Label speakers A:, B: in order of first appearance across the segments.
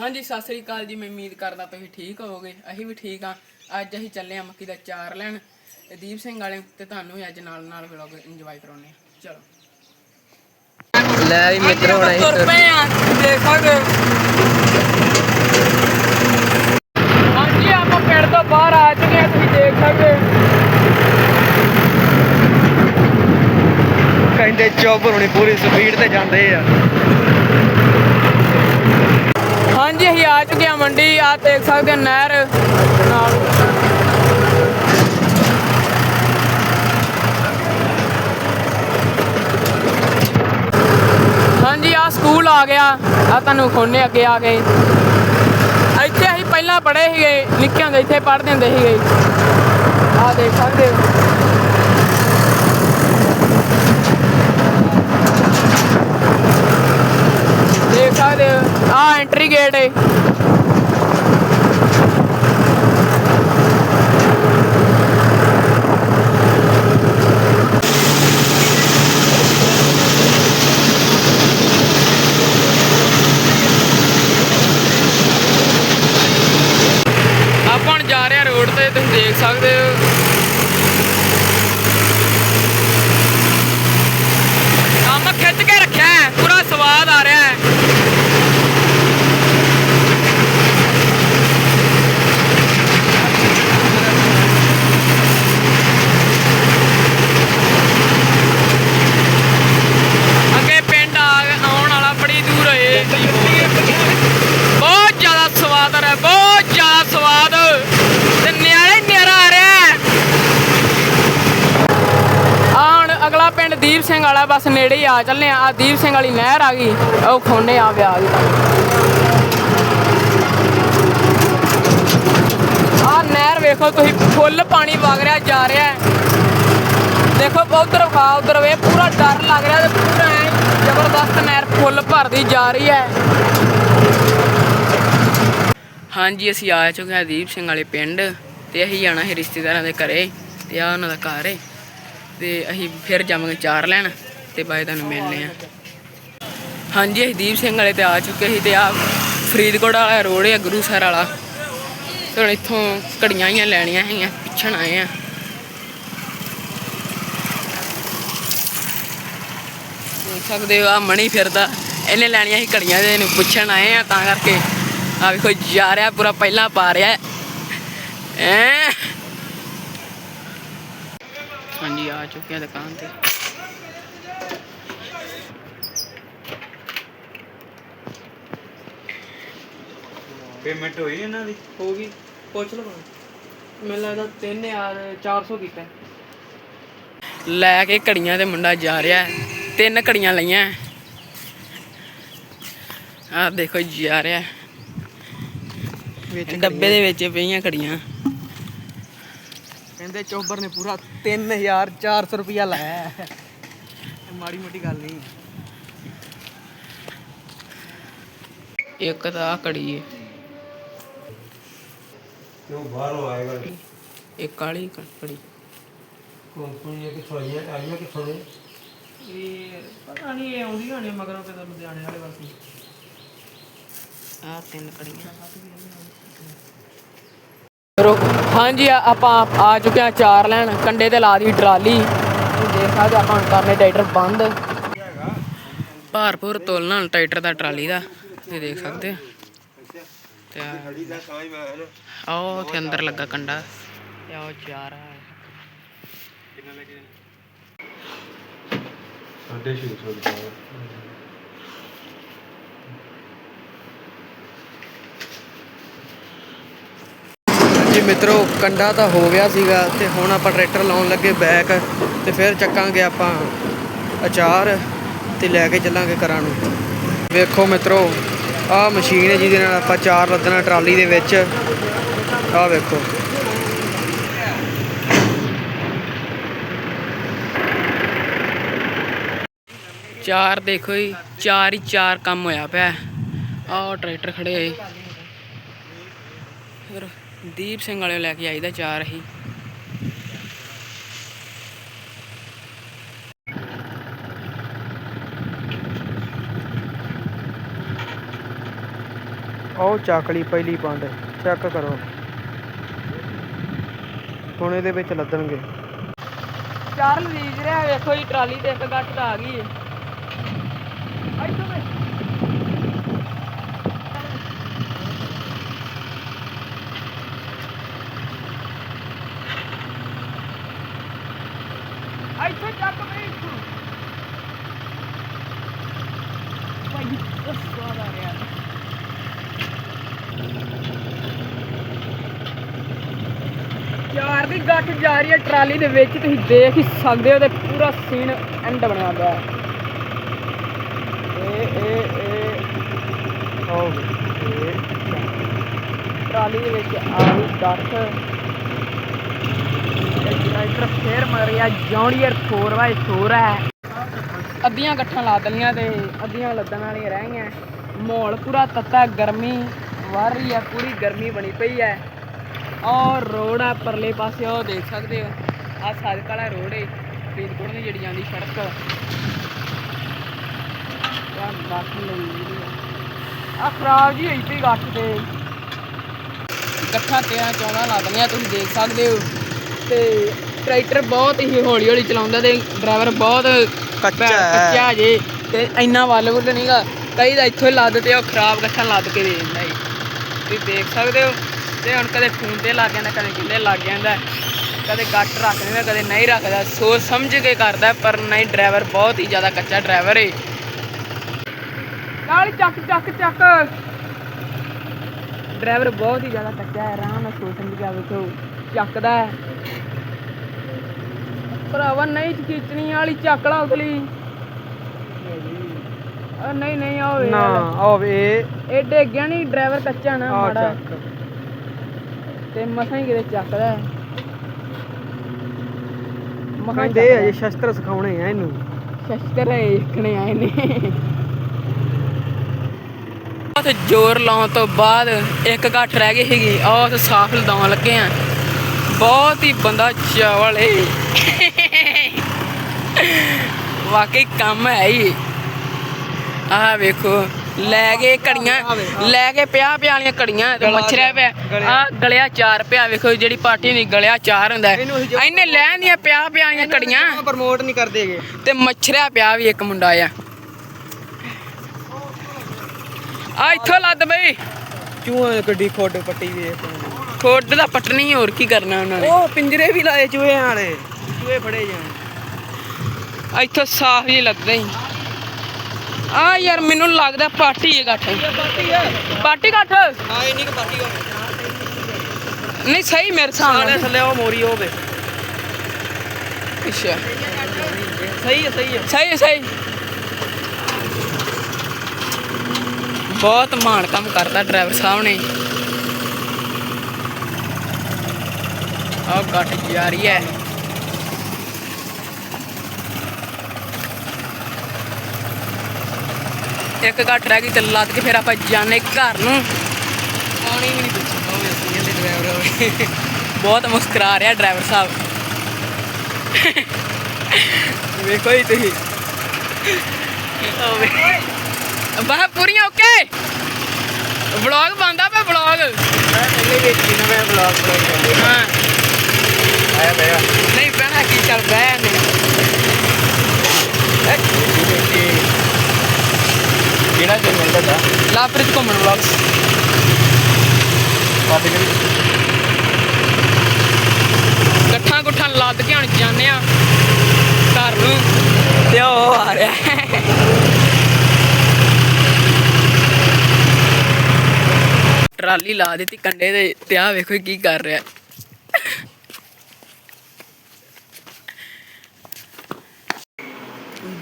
A: ਹਾਂਜੀ ਸਤਿ ਸ੍ਰੀ ਅਕਾਲ ਜੀ ਮੈਂ ਉਮੀਦ ਕਰਦਾ ਤੁਸੀਂ ਠੀਕ ਹੋਵੋਗੇ। ਅਸੀਂ ਵੀ ਠੀਕ ਆ ਅੱਜ ਅਸੀਂ ਚੱਲੇ ਆ ਮੱਕੀ ਦਾ ਚਾਰ ਲੈਣ। ਦੀਪ ਸਿੰਘ ਵਾਲੇ ਤੇ ਤੁਹਾਨੂੰ ਵੀ ਅੱਜ ਨਾਲ ਨਾਲ ਵਲੌਗ ਇੰਜੋਏ ਕਰਾਉਣੇ ਆ ਚਲੋ।
B: ਲੈ ਵੀ ਮਿੱਤਰੋ ਹੁਣ
A: ਤੁਰ
B: ਅਸੀਂ
A: ਪਏ ਆ ਦੇਖ ਸਕਦੇ ਹੋ। ਹਾਂਜੀ ਆਪਾਂ ਪਿੰਡ ਤੋਂ ਬਾਹਰ ਆ ਚੁੱਕੇ ਆ ਤੁਸੀਂ ਦੇਖ ਸਕਦੇ।
B: ਕਹਿੰਦੇ ਚੋਬਰ ਹੁਣੀ ਪੂਰੀ ਸਪੀਡ ਤੇ ਜਾਂਦੇ ਆ
A: ਹਾਂਜੀ ਅਸੀਂ ਆ ਚੁੱਕੇ ਆ ਮੰਡੀ ਆ ਦੇਖ ਸਕਦੇ ਹੋ ਨਹਿਰ ਨਾਲ। ਹਾਂਜੀ ਆ ਸਕੂਲ ਆ ਗਿਆ। ਆ ਤੁਹਾਨੂੰ ਖੋਨੇ ਅੱਗੇ ਆ ਗਏ। ਇੱਥੇ ਅਸੀਂ ਪਹਿਲਾਂ ਪੜ੍ਹੇ ਸੀਗੇ, ਨਿੱਕੇ ਹੁੰਦੇ ਇੱਥੇ ਪੜ੍ਹਦੇ ਹੁੰਦੇ ਸੀਗੇ। ਆ ਦੇਖ ਸਕਦੇ ਹੋ। ਦੇਖ ਸਕਦੇ ਹੋ। ਆ ਐਂਟਰੀ ਗੇਟ ਹੈ ਆਪਾਂ ਹੁਣ ਜਾ ਰਹੇ ਆ ਰੋਡ ਤੇ ਤੁਸੀਂ ਦੇਖ ਸਕਦੇ ਹੋ ਕੰਮ ਖਿੱਚ ਕੇ ਰੱਖਿਆ ਹੈ ਪੂਰਾ ਸਵਾਦ ਆ ਰਿਹਾ ਹੈ ਅੱਗੇ ਪਿੰਡ ਆ ਆਉਣ ਵਾਲਾ ਬੜੀ ਦੂਰ ਹੈ ਬਹੁਤ ਜ਼ਿਆਦਾ ਸਵਾਦ ਆ ਰਿਹਾ ਬਹੁਤ ਜ਼ਿਆਦਾ ਸਵਾਦ ਤੇ ਨਿਆਰੇ ਨਿਆਰਾ ਆ ਰਿਹਾ ਹੈ ਆ ਹੁਣ ਅਗਲਾ ਪਿੰਡ ਦੀਪ ਸਿੰਘ ਵਾਲਾ, ਬਸ ਨੇੜੇ ਹੀ ਆ ਚੱਲੇ ਆ ਦੀਪ ਸਿੰਘ ਵਾਲੀ ਨਹਿਰ ਆ ਗਈ। ਉਹ ਖੋਨੇ ਆ ਵਿਆ ਗਈ। ਆ ਨਹਿਰ ਵੇਖੋ, ਤੁਸੀਂ ਫੁੱਲ ਪਾਣੀ ਵਗ ਰਿਹਾ, ਜਾ ਰਿਹਾ ਦੇਖੋ ਉਧਰ ਖਾ ਉਧਰ ਵੇ, ਪੂਰਾ ਡਰ ਲੱਗ ਰਿਹਾ ਤੇ ਪੂਰਾ ਐਂ ਜ਼ਬਰਦਸਤ ਨਹਿਰ ਫੁੱਲ ਭਰਦੀ ਜਾ ਰਹੀ ਹੈ। ਹਾਂਜੀ, ਅਸੀਂ ਆ ਚੁੱਕੇ ਹਾਂ ਦੀਪ ਸਿੰਘ ਵਾਲੇ ਪਿੰਡ ਤੇ ਅਸੀਂ ਜਾਣਾ ਹੈ ਰਿਸ਼ਤੇਦਾਰਾਂ ਦੇ ਘਰੇ ਤੇ ਆ ਉਹਨਾਂ ਦਾ ਘਰ ਹੈ। ਤੇ ਅਸੀਂ ਫਿਰ ਜਾਵਾਂਗੇ ਚਾਰ ਲੈਣ ਤੇ ਬਾਏ ਤੁਹਾਨੂੰ ਮਿਲਨੇ ਆ ਹਾਂਜੀ, ਅਸੀਂ ਦੀਪ ਸਿੰਘ ਵਾਲੇ ਤੇ ਆ ਚੁੱਕੇ ਸੀ ਤੇ ਆ ਫਰੀਦਕੋਟ ਵਾਲਾ ਰੋਡ ਹੈ ਗੁਰੂ ਸਰ ਵਾਲਾ। ਤੇ ਹੁਣ ਇੱਥੋਂ ਘੜੀਆਂ ਹੀ ਲੈਣੀਆਂ ਹੈਗੀਆਂ ਪਿੱਛਣ ਆਏ ਆ। ਦੇਖ ਸਕਦੇ ਹੋ ਆ ਮਣੀ ਫਿਰਦਾ। ਇਹਨੇ ਲੈਣੀਆਂ ਸੀ ਘੜੀਆਂ ਦੇ ਇਹਨੂੰ ਪੁੱਛਣ ਆਏ ਆ, ਤਾਂ ਕਰਕੇ ਆ ਵੇਖੋ ਜਾ ਰਿਹਾ, ਪੂਰਾ ਪਹਿਲਾਂ ਪਾ ਰਿਹਾ। ਹੈ? ਐ ਹਾਂਜੀ ਆ ਚੁੱਕੇ ਆ ਦੁਕਾਨ ਤੇ।
B: ਪੇਮੈਂਟ ਹੋਈ ਇਹਨਾਂ ਦੀ?
A: ਹੋ ਗਈ ਪੁੱਛ ਲਓ ਮੈਨੂੰ ਲੱਗਦਾ 3000 400 ਕੀਤਾ ਲੈ ਕੇ ਘੜੀਆਂ ਤੇ ਮੁੰਡਾ ਜਾ ਰਿਹਾ ਹੈ। ਤਿੰਨ ਘੜੀਆਂ ਲਈਆਂ ਆ ਦੇਖੋ ਜਾ ਰਿਹਾ ਹੈ। ਡੱਬੇ ਦੇ ਵਿੱਚ ਪਈਆਂ ਘੜੀਆਂ।
B: ਕਹਿੰਦੇ ਚੋਬਰ ਨੇ ਪੂਰਾ 3400 ਰੁਪਿਆ ਲਾਇਆ ਹੈ। ਇਹ ਮਾੜੀ ਮੋਟੀ ਗੱਲ ਨਹੀਂ।
A: ਇੱਕ ਤਾਂ ਆਹ ਘੜੀ ਹੈ
C: ਕਿਉਂ ਬਾਹਰੋਂ ਆਏਗਾ
A: ਇੱਕ ਕਾਲੀ ਘੜੀ
C: ਕੰਪਨੀ ਕਿ ਸੋਈਆਂ ਆਈਆਂ ਕਿ ਸੋਨੇ
A: ਇਹ ਪਤਾ ਨਹੀਂ ਇਹ ਆਉਂਦੀ ਹੋਣੀ ਮਗਰੋਂ ਕਿਤੇ ਲੁਧਿਆਣੇ ਵਾਲੇ ਪਾਸੇ ਆ ਤਿੰਨ ਕੜੀਆਂ। ਹਾਂਜੀ ਆਪਾਂ ਆ ਚੁੱਕੇ ਆ ਚਾਰ ਲੈਣ। ਕੰਡੇ ਤੇ ਲਾ ਦੀ ਟਰਾਲੀ। ਦੇਖ ਸਕਦੇ ਆਪਾਂ ਹੁਣ ਕਰਨੇ ਟਰੈਕਟਰ ਬੰਦ। ਭਾਰਪੂਰ ਤੋਲਣਾ ਹੁਣ ਟਰੈਕਟਰ ਦਾ ਟਰਾਲੀ ਦਾ। ਇਹ ਦੇਖ ਸਕਦੇ ਹੋ। ਤੇ ਆਓ ਉੱਥੇ ਅੰਦਰ ਲੱਗਾ ਕੰਡਾ। ਤੇ ਆਓ ਚਾਰ ਆ।
C: ਸਾਡੇ ਸ਼ੁਰੂ ਹੋ ਗਿਆ
B: ਜੀ ਮਿੱਤਰੋ ਕੰਡਾ ਤਾਂ ਹੋ ਗਿਆ ਸੀਗਾ ਤੇ ਹੁਣ ਆਪਾਂ ਟਰੈਕਟਰ ਲਾਉਣ ਲੱਗੇ ਬੈਕ ਤੇ ਫਿਰ ਚੱਕਾਂਗੇ ਆਪਾਂ ਅਚਾਰ ਤੇ ਲੈ ਕੇ ਚੱਲਾਂਗੇ ਘਰਾਂ ਨੂੰ। ਵੇਖੋ ਮਿੱਤਰੋ, ਆਹ ਮਸ਼ੀਨ ਹੈ ਜਿਹਦੇ ਨਾਲ ਆਪਾਂ ਚਾਰ ਲੱਦਣਾ ਟਰਾਲੀ ਦੇ ਵਿੱਚ। ਆਹ ਵੇਖੋ।
A: ਚਾਰ ਦੇਖੋ ਜੀ, ਚਾਰ ਹੀ ਚਾਰ ਕੰਮ ਹੋਇਆ ਪਿਆ। ਆਹ ਟਰੈਕਟਰ ਖੜੇ ਹੋਏ ਫਿਰ ਦੀਪ ਸਿੰਘ ਵਾਲੇ ਲੈ ਕੇ ਆਈਦਾ ਚਾਰ ਹੀ
B: ਉਹ ਚੱਕਲੀ ਪਹਿਲੀ ਪੰਡ ਚੈੱਕ ਕਰੋ। ਹੁਣ ਇਹਦੇ ਵਿੱਚ ਲੱਦਣਗੇ।
A: ਚਾਰ ਲੀਜ ਰਿਹਾ ਵੇਖੋ ਜੀ ਟਰਾਲੀ ਤੇ ਇੱਕ ਗੱਟ ਤਾਂ ਆ ਗਈ ਏ ਇੱਥੇ ਚੱਕ ਬਈ ਇੱਥੋਂ ਭਾਈ ਚਾਰ ਦੀ ਗੱਠ ਜਾ ਰਹੀ ਹੈ, ਟਰਾਲੀ ਦੇ ਵਿੱਚ ਤੁਸੀਂ ਦੇਖ ਹੀ ਸਕਦੇ ਹੋ ਤੇ ਪੂਰਾ ਸੀਨ ਐਂਡ ਬਣਿਆ ਪਿਆ ਹੈ। ਇਹ ਇਹ ਇਹ।
B: ਆਓ ਇਹ।
A: ਟਰਾਲੀ ਦੇ ਵਿੱਚ ਆ ਗਈ ਗੱਠ। ਤੇ ਜਨਰੇਟਰ ਫੇਰ ਮਰਿਆ ਜੌਂਡੀਅਰ 4x4 ਹੈ। ਅੱਧੀਆਂ ਗੱਠਾਂ ਲਾ ਦਲੀਆਂ ਤੇ ਅੱਧੀਆਂ ਲੱਦਣ ਵਾਲੀਆਂ ਰਹਿ ਗਈਆਂ। ਮਾਹੌਲ ਪੂਰਾ ਤੱਤਾ, ਗਰਮੀ ਵਰ ਰਹੀ ਹੈ ਪੂਰੀ ਗਰਮੀ ਬਣੀ ਪਈ ਹੈ ਔਰ ਰੋਡ ਆ ਪਰਲੇ ਪਾਸੇ ਉਹ ਦੇਖ ਸਕਦੇ ਹੋ। ਆ ਸਾਦਕ ਵਾਲਾ ਰੋਡ ਹੈ ਫਰੀਦਕੋਟ ਦੀ ਜਿਹੜੀ ਜਾਂਦੀ ਸੜਕ। ਆ ਗੱਠ ਲਈ ਆ। ਖਰਾਬ ਜੀ ਹੋਈ ਪਈ ਗੱਠ ਤੇ। ਗੱਠਾਂ ਤੇਰਾਂ ਚੌਣਾ ਲਾ ਦਲੀਆਂ ਤੁਸੀਂ ਦੇਖ ਸਕਦੇ ਹੋ। ਤੇ ਟਰੈਕਟਰ ਬਹੁਤ ਹੀ ਹੌਲੀ ਹੌਲੀ ਚਲਾਉਂਦਾ ਤੇ ਡਰਾਈਵਰ ਬਹੁਤ
B: ਕੱਚਾ
A: ਭੈ-
B: ਹੈ।
A: ਕੱਚਾ ਜੇ ਤੇ ਇੰਨਾ ਵੱਲ ਵੁੱਲ ਨਹੀਂਗਾ ਕਈ ਦਾ ਇੱਥੋਂ ਹੀ ਲੱਦ ਤੇ ਉਹ ਖਰਾਬ ਗੱਠਾਂ ਲੱਦ ਕੇ ਦੇ ਦਿੰਦਾ ਜੀ ਤੁਸੀਂ ਦੇਖ ਸਕਦੇ ਹੋ ਤੇ ਹੁਣ ਕਦੇ ਫੋਨ ਤੇ ਲੱਗ ਜਾਂਦਾ ਕਦੇ ਕਿੱਲੇ ਲੱਗ ਜਾਂਦਾ। ਕਦੇ ਗੱਟ ਰੱਖ ਦਿੰਦਾ ਕਦੇ ਨਹੀਂ ਰੱਖਦਾ। ਸੋਚ ਸਮਝ ਕੇ ਕਰਦਾ ਪਰ ਨਹੀਂ ਡਰਾਈਵਰ ਬਹੁਤ ਹੀ ਜ਼ਿਆਦਾ ਕੱਚਾ ਡਰਾਈਵਰ ਏ। ਨਾਲ ਚੱਕ ਚੱਕ ਚੱਕ। ਡਰਾਈਵਰ ਬਹੁਤ ਹੀ ਜ਼ਿਆਦਾ ਕੱਚਾ ਹੈ ਆਰਾਮ ਨਾਲ ਸੋਚ ਸਮਝ ਕੇ ਆ ਵੇਖੋ ਚੱਕਦਾ ਹੈ। ਭਰਾਵਾ ਨਹੀਂ ਖਿੱਚਣੀ ਵਾਲੀ ਚੱਕ ਲਾ ਉਤਲੀ। ਆ ਨਹੀਂ ਨਹੀਂ ਆ ਵੇ
B: ਨਾ ਆਓ ਇਹ
A: ਇਹ ਡਿੱਗ ਗਿਆ ਨਹੀਂ ਡਰਾਈਵਰ ਕੱਚਾ ਨਾ
B: ਆ
A: ਮਾੜਾ।
B: ਚੱਕ।
A: ਤੇ ਮਸਾਂ ਹੀ ਕਿਤੇ ਚੱਕਦਾ ਹੈ ਮਸਾਂ ਹੀ
B: ਕਹਿੰਦੇ
A: ਚੱਕਦਾ
B: ਅਜੇ ਸ਼ਸਤਰ ਸਿਖਾਉਣੇ ਆ ਇਹਨੂੰ।
A: ਸ਼ਸਤਰ ਇਕਣੇ ਆਏ ਨੇ ਬਹੁਤ ਜ਼ੋਰ ਲਾਉਣ ਤੋਂ ਬਾਅਦ ਇੱਕ ਗੱਠ ਰਹਿ ਗਈ ਆਹ ਤੇ ਸਾਫ਼ ਲਦਾਉਣ ਲੱਗੇ ਆ। ਬਹੁਤ ਹੀ ਬੰਦਾ ਚਾਵਲ ਏ। ਵਾਕਈ ਕੰਮ ਹੈ ਹੀ ਆਹ ਵੇਖੋ ਲੈ ਗਏ ਘੜੀਆਂ ਲੈ ਕੇ ਪਿਆ ਪਿਆ ਵਾਲੀਆਂ ਘੜੀਆਂ ਤੇ ਮੱਛਰਿਆ ਪਿਆ। ਆ ਗਲਿਆ। ਚਾਰ ਪਿਆ ਵੇਖੋ ਜਿਹੜੀ ਪਾਰਟੀ ਨਹੀਂ ਗਲਿਆ ਚਾਰ ਹੁੰਦਾ।
B: ਇਹਨੂੰ
A: ਲੈਣ ਦੀਆਂ ਪਿਆ ਪਿਆ ਵਾਲੀਆਂ ਘੜੀਆਂ।
B: ਪ੍ਰਮੋਟ ਨਹੀਂ ਕਰਦੇਗੇ
A: ਤੇ ਮੱਛਰਿਆ ਪਿਆ ਵੀ ਇੱਕ ਮੁੰਡਾ ਆ। ਆ ਇੱਥੋਂ ਲੱਦ ਬਈ।
B: ਚੂਹਾ ਗੱਡੀ ਖੋਡ ਪੱਟੀ ਵੇਖ
A: ਖੋਡ ਦਾ ਪਟਣੀ ਹੋਰ ਕੀ ਕਰਨਾ ਉਹਨਾਂ ਨੇ।
B: ਉਹ ਪਿੰਜਰੇ ਵੀ ਲਾਏ ਚੂਹਿਆਂ ਵਾਲੇ। ਚੂਹੇ ਫੜੇ ਜਾਣ।
A: ਇੱਥੋਂ ਸਾਫ਼ ਜੀ ਲੱਗਦਾ ਹੀ। ਆ ਯਾਰ ਮੈਨੂੰ ਲੱਗਦਾ ਪਾਟੀ ਹੈ ਗੱਠ
B: ਪਾਟੀ
A: ਗੱਠ
B: ਹਾਂ ਇਹ ਨਹੀਂ ਕਿ ਪਾਟੀ ਹੋ
A: ਨਹੀਂ ਸਹੀ ਮੇਰੇ ਨਾਲ।
B: ਥੱਲੇ ਉਹ ਮੋਰੀ ਹੋਵੇ
A: ਅੱਛਾ।
B: ਸਹੀ ਹੈ ਸਹੀ ਹੈ।
A: ਸਹੀ ਹੈ, ਸਹੀ। ਬਹੁਤ ਮਾਣ ਕੰਮ ਕਰਦਾ ਡਰਾਈਵਰ ਸਾਹਿਬ ਨੇ। ਆਹ ਗੱਟ ਜਾ ਰਹੀ ਹੈ। ਇੱਕ ਗੱਟ ਰਹਿ ਗਈ ਤੇ ਲੱਦ ਕੇ ਫਿਰ ਆਪਾਂ ਜਾਣੇ ਘਰ ਨੂੰ।
B: ਪਾਣੀ ਵੀ ਨਹੀਂ ਪੁੱਛਦਾ ਹੋਵੇ ਅਸੀਂ ਕਹਿੰਦੇ ਡਰਾਈਵਰ ਹੋਵੇ।
A: ਬਹੁਤ ਮੁਸਕਰਾ ਰਿਹਾ ਡਰਾਈਵਰ ਸਾਹਿਬ। ਵੇਖੋ ਹੀ ਤੁਸੀਂ। ਬਾਹ ਪੂਰੀਆਂ ਓਕੇ? ਵਲੌਗ ਬੰਦਾ ਪਿਆ ਵਲੌਗ।
B: ਮੈਂ ਪਹਿਲੇ ਵੇਖੀ ਨਾ ਮੈਂ ਬਲੌਗ ਬਲੌਗ
A: ਹਾਂ।
B: ਆਇਆ ਮੇਰਾ
A: ਨਹੀਂ ਬਹਿਣਾ ਕੀ ਚੱਲ ਬਹਿ ਨੇ
B: ਕਿਹੜਾ ਚੈਨਲ ਤੁਹਾਡਾ?
A: ਲਾਪ੍ਰਿਤ ਘੁੰਮਣ ਵਲੌਗਸ
B: ਕਾਪੀ ਕਰੀ
A: ਗੱਠਾਂ ਗੁੱਠਾਂ ਲੱਦ ਕੇ ਹੁਣ ਜਾਂਦੇ ਆ ਘਰ ਨੂੰ। ਤੇ ਉਹ ਆ ਰਿਹਾ। ਟਰਾਲੀ ਲਾ ਦਿੱਤੀ ਕੰਡੇ ਤੇ ਤੇ ਆ ਵੇਖੋ ਕੀ ਕਰ ਰਿਹਾ।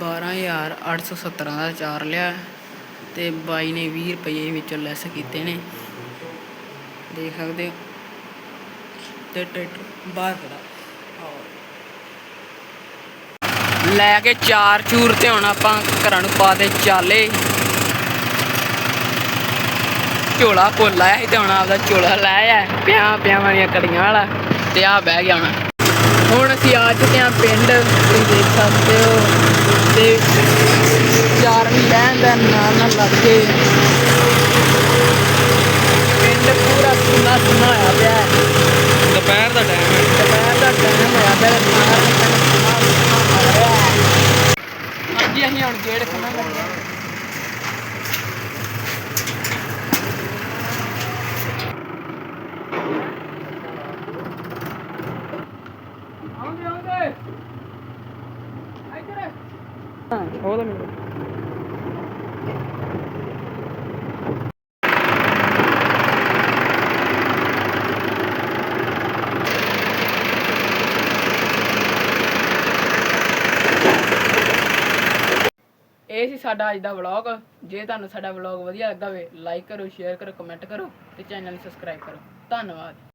A: ਬਾਰਾਂ ਹਜ਼ਾਰ ਅੱਠ ਸੌ ਸੱਤਰਾਂ ਦਾ ਚਾਰ ਲਿਆ। ਤੇ ਬਾਈ ਨੇ 20 ਰੁਪਏ ਵਿੱਚੋਂ ਲੈਸ ਕੀਤੇ ਨੇ। ਦੇਖ ਸਕਦੇ ਹੋ। ਤੇ ਟਰੈਕਟਰ ਬਾਹਰ ਖੜਾ। ਲੈ ਕੇ ਚਾਰ ਚੂਰ ਤੇ ਹੁਣ ਆਪਾਂ ਘਰਾਂ ਨੂੰ ਪਾ ਦੇ ਚਾਲੇ। ਝੋਲਾ ਭੁੱਲ ਆਇਆ ਸੀ ਤੇ ਹੁਣ ਆਪਦਾ ਝੋਲਾ ਲਾਇਆ ਪਿਆ ਪਿਆ ਵਾਲੀਆਂ ਕੜੀਆਂ ਵਾਲਾ। ਤੇ ਆ ਬਹਿ ਗਿਆ ਹੁਣ। ਹੁਣ ਅਸੀਂ ਆ ਚੁੱਕੇ ਹਾਂ ਪਿੰਡ ਤੁਸੀਂ ਦੇਖ ਸਕਦੇ ਹੋ ਤੇ ਚਾਰਨ ਲਹਿਣ ਦਾ ਨਾਲ ਨਾਲ ਲੱਗੇ ਪਿੰਡ ਪੂਰਾ ਸੁਨਾ ਸੁਨਾ
B: ਹੋਇਆ
A: ਪਿਆ ਹੈ।
B: ਦੁਪਹਿਰ ਦਾ ਟਾਈਮ ਹੈ
A: ਦੁਪਹਿਰ ਦਾ ਟਾਈਮ ਹੋਇਆ ਪਿਆ
B: ਤੇ ਸਾਰਾ
A: ਪਿੰਡ ਸੁਨਾ ਸੁਨਾ ਹੋ ਰਿਹਾ ਹੈ। ਅੱਜ ਅਸੀਂ ਹੁਣ ਗੇੜ ਖਣਾ ਲੱਗੇ ਹਾਂ। ਸਾਡਾ ਅੱਜ ਦਾ ਵਲੌਗ ਜੇ ਤੁਹਾਨੂੰ ਸਾਡਾ ਵਲੌਗ ਵਧੀਆ ਲੱਗਾ ਹੋਵੇ ਲਾਈਕ ਕਰੋ ਸ਼ੇਅਰ ਕਰੋ ਕਮੈਂਟ ਕਰੋ ਤੇ ਚੈਨਲ ਨੂੰ ਸਬਸਕ੍ਰਾਈਬ ਕਰੋ। ਧੰਨਵਾਦ।